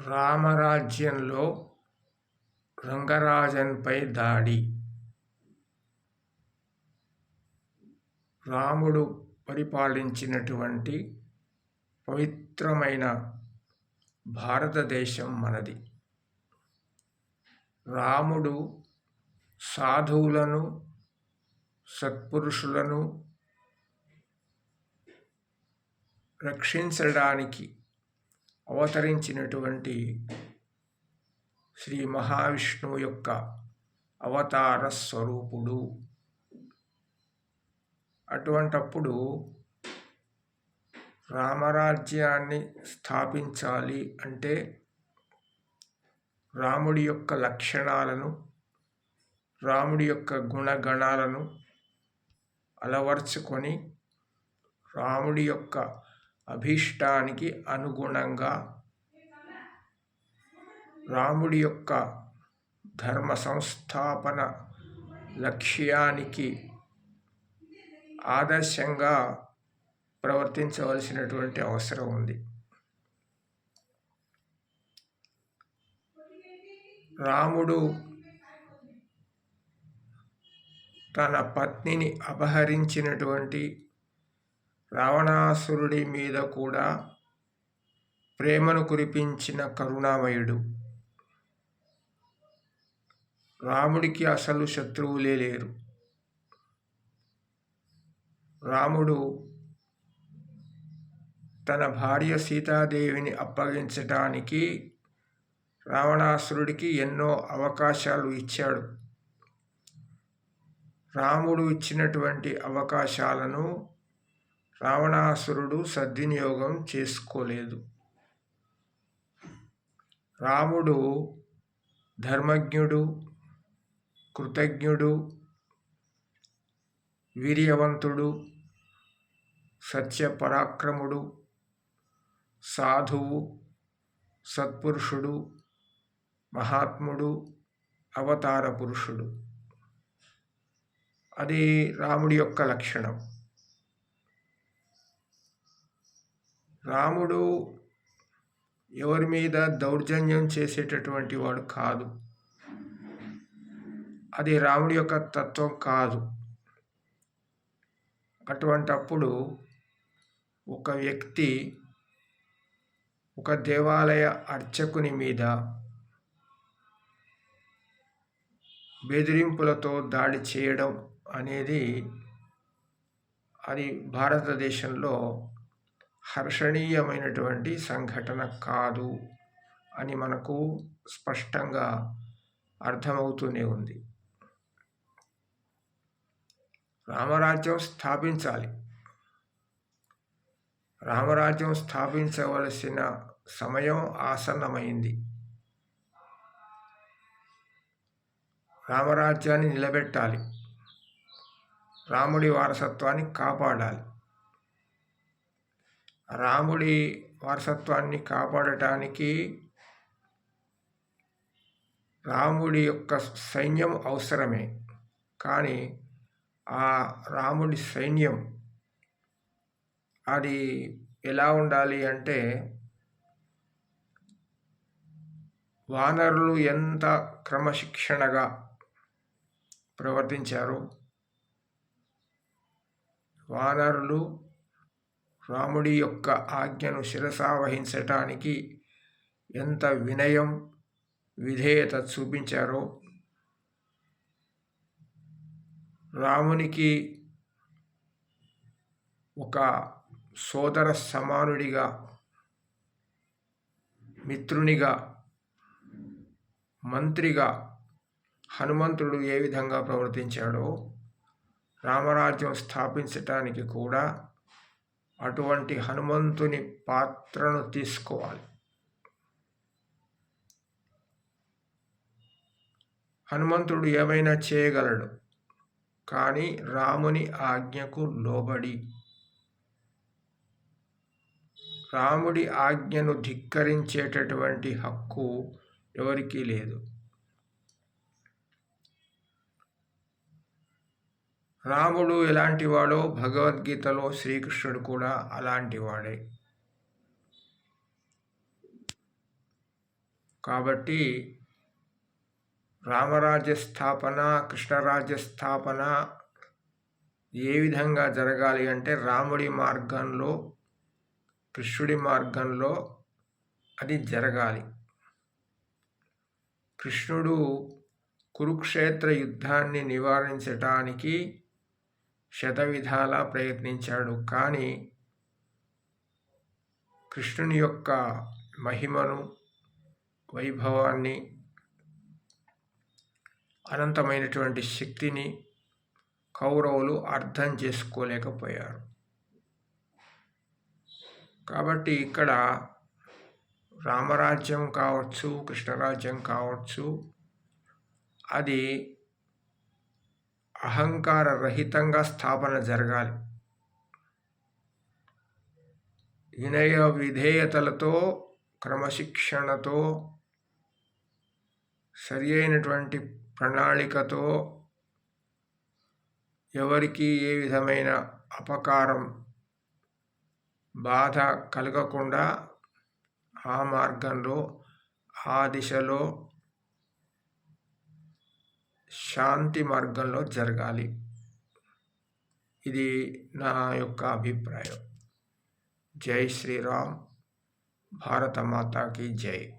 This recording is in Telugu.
రామరాజ్యంలో రంగరాజన్పై దాడి. రాముడు పరిపాలించినటువంటి పవిత్రమైన భారతదేశం మనది. రాముడు సాధువులను సత్పురుషులను రక్షించడానికి అవతరించినటువంటి శ్రీ మహావిష్ణువు యొక్క అవతార స్వరూపుడు. అటువంటప్పుడు రామరాజ్యాన్ని స్థాపించాలి అంటే రాముడి యొక్క లక్షణాలను రాముడి యొక్క గుణగణాలను అలవర్చుకొని రాముడి యొక్క అభీష్టానికి అనుగుణంగా రాముడి యొక్క ధర్మ సంస్థాపన లక్ష్యానికి ఆదర్శంగా ప్రవర్తించవలసినటువంటి అవసరం ఉంది. రాముడు తన పత్నిని అపహరించినటువంటి రావణాసురుడి మీద కూడా ప్రేమను కురిపించిన కరుణామయుడు. రాముడికి అసలు శత్రువులే లేరు. రాముడు తన భార్య సీతాదేవిని అప్పగించటానికి రావణాసురుడికి ఎన్నో అవకాశాలు ఇచ్చాడు. రాముడు ఇచ్చినటువంటి అవకాశాలను రావణాసురుడు సద్వినియోగం చేసుకోలేదు. రాముడు ధర్మజ్ఞుడు కృతజ్ఞుడు వీర్యవంతుడు సత్యపరాక్రముడు సాధువు సత్పురుషుడు మహాత్ముడు అవతార పురుషుడు. అది రాముడి యొక్క లక్షణం. రాముడు ఎవరి మీద దౌర్జన్యం చేసేటటువంటి వాడు కాదు. అది రాముడి యొక్క తత్వం కాదు. అటువంటప్పుడు ఒక వ్యక్తి ఒక దేవాలయ అర్చకుని మీద బెదిరింపులతో దాడి చేయడం అనేది అది భారతదేశంలో హర్షణీయమైనటువంటి సంఘటన కాదు అని మనకు స్పష్టంగా అర్థమవుతూనే ఉంది. రామరాజ్యం స్థాపించాలి. రామరాజ్యం స్థాపించవలసిన సమయం ఆసన్నమైంది. రామరాజ్యాన్ని నిలబెట్టాలి. రాముడి వారసత్వాన్ని కాపాడాలి. రాముడి వారసత్వాన్ని కాపాడటానికి రాముడి యొక్క సైన్యం అవసరమే. కానీ ఆ రాముడి సైన్యం అది ఎలా ఉండాలి అంటే వానరులు ఎంత క్రమశిక్షణగా ప్రవర్తించారు? వానరులు రాముడి యొక్క ఆజ్ఞను శిరసావహించటానికి ఎంత వినయం విధేయత చూపించారో. రామునికి ఒక సోదర సమానుడిగా మిత్రునిగా మంత్రిగా హనుమంతుడు ఏ విధంగా ప్రవర్తించాడో రామరాజ్యం స్థాపించటానికి కూడా అటువంటి హనుమంతుని పాత్రను తీసుకోవాలి. హనుమంతుడు ఏమైనా చేయగలడు. కానీ రాముని ఆజ్ఞకు లోబడి రాముడి ఆజ్ఞను ధిక్కరించేటటువంటి హక్కు ఎవరికీ లేదు. రాముడు ఎలాంటివాడో భగవద్గీతలో శ్రీకృష్ణుడు కూడా అలాంటివాడే. కాబట్టి రామరాజ్య స్థాపన కృష్ణరాజ్య స్థాపన ఏ విధంగా జరగాలి అంటే రాముడి మార్గంలో కృష్ణుడి మార్గంలో అది జరగాలి. కృష్ణుడు కురుక్షేత్ర యుద్ధాన్ని నివారించటానికి శతవిధాలా ప్రయత్నించాడు. కానీ కృష్ణుని యొక్క మహిమను వైభవాన్ని అనంతమైనటువంటి శక్తిని కౌరవులు అర్థం చేసుకోలేకపోయారు. కాబట్టి ఇక్కడ రామరాజ్యం కావచ్చు కృష్ణరాజ్యం కావచ్చు అది అహంకార రహితంగా స్థాపన జరగాలి. వినయ విధేయతలతో క్రమశిక్షణతో సరి అయినటువంటి ప్రణాళికతో ఎవరికి ఏ విధమైన అపకారం బాధ కలగకుండా ఆ మార్గంలో ఆ దిశలో శాంతి మార్గంలో జరగాలి. ఇది నా యొక్క అభిప్రాయం. జై శ్రీరామ్. భారత మాతాకి జై.